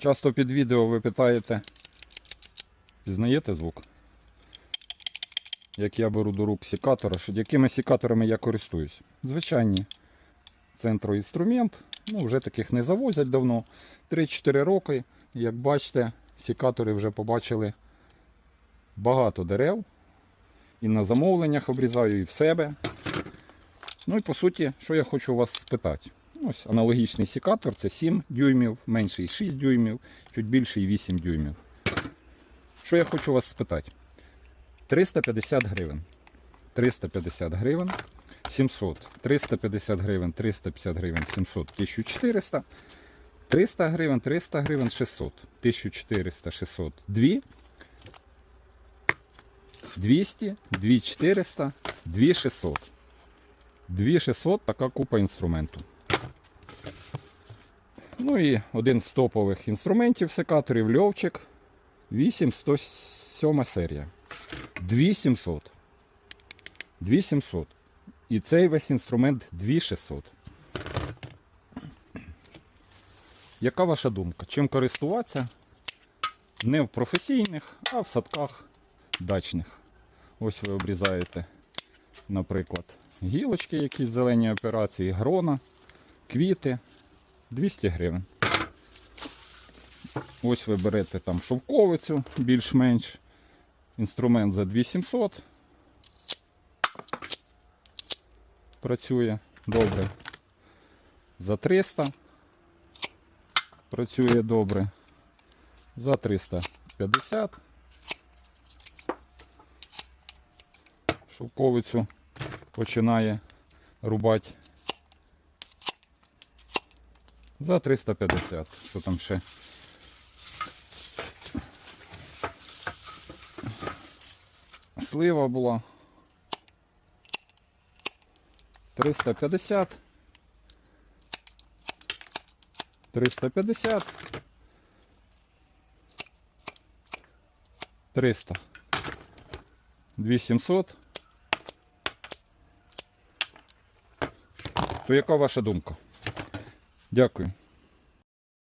Часто під відео ви питаєте, пізнаєте звук? Як я беру до рук сікатора, що якими сікаторами я користуюсь? Звичайні центроінструмент. Ну, вже таких не завозять давно. 3-4 роки. Як бачите, сікатори вже побачили багато дерев. І на замовленнях обрізаю, і в себе. Ну і по суті, що я хочу вас спитати. Ось аналогічний сікатор це 7 дюймів, менший 6 дюймів, чуть більший 8 дюймів. Що я хочу вас спитати? 350 гривень. 350 гривень 700. 350 гривень, 350 гривень 700, 1400. 300 гривень, 300 гривень 600. 1400, 600, 2. 200, 2400, 2600. 2600 така купа інструменту. Ну і один з топових інструментів секаторів льовчик 8107 серія. 2700. 2700. І цей весь інструмент 2600. Яка ваша думка? Чим користуватися? Не в професійних, а в садках дачних. Ось ви обрізаєте, наприклад, гілочки, якісь зелені операції, грона, квіти. 200 гривень. Ось ви берете там шовковицю більш-менш. Інструмент за 2700. Працює добре. За 300. Працює добре. За 350. Шовковицю починає рубати за 350. Що там ще? Слива була. 350. 350. 300. 2700. То яка ваша думка? Дякую.